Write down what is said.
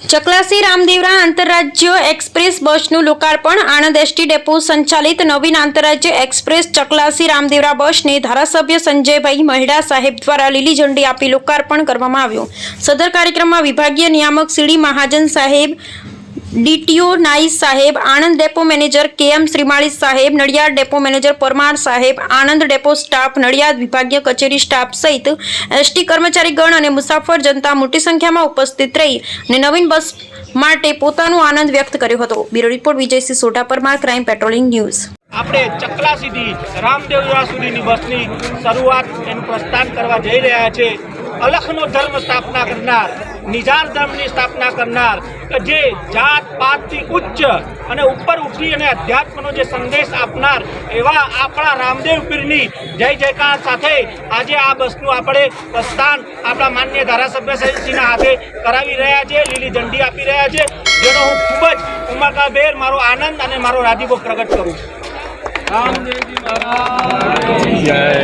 ચકલાસી રામદેવરા આંતરરાજ્ય એક્સપ્રેસ બસનું લોકાર્પણ. આણંદ એસટી ડેપો સંચાલિત નવીન આંતરરાજ્ય એક્સપ્રેસ ચકલાસી રામદેવરા બસને ધારાસભ્ય સંજયભાઈ મહેડા સાહેબ દ્વારા લીલી ઝંડી આપી લોકાર્પણ કરવામાં આવ્યું. સદર કાર્યક્રમમાં વિભાગીય નિયામક સીડી મહાજન સાહેબ ડીટીઓ નાઈ સાહેબ, આણંદ ડેપો મેનેજર કે એમ શ્રીમાળી સાહેબ, નડિયાદ ડેપો મેનેજર પરમાર સાહેબ, આણંદ ડેપો સ્ટાફ, નડિયાદ વિભાગીય કચેરી સ્ટાફ સહિત એસટી કર્મચારીગણ અને મુસાફર જનતા મોટી સંખ્યામાં ઉપસ્થિત રહી અને નવીન બસ માટે પોતાનો આનંદ વ્યક્ત કર્યો હતો. Bureau report Vijaysinh Sodha Parmar crime patrolling news. આપણે ચકલા સુધી રામદેવરા સુધીની બસની શરૂઆત એનું પ્રસ્થાન કરવા જઈ રહ્યા છે. અલખનો ધર્મ સ્થાપના કરનાર, નિજાર ધર્મની સ્થાપના કરનાર, કે જે જાત પાતથી ઉચ્ચ અને ઉપર ઉઠી અને અધ્યાત્મનો જે સંદેશ આપનાર એવા આપણા રામદેવ પીરની જય જયકાર સાથે આજે આ બસનું આપણે પ્રસ્થાન આપણા માન્ય ધારાસભ્ય શ્રીના હાથે કરાવી રહ્યા છે, લીલી ઝંડી આપી રહ્યા છે, જેનો હું ખૂબ જ ઉમરકાભેર મારો આનંદ અને મારો રાજીપો પ્રગટ કરું છું.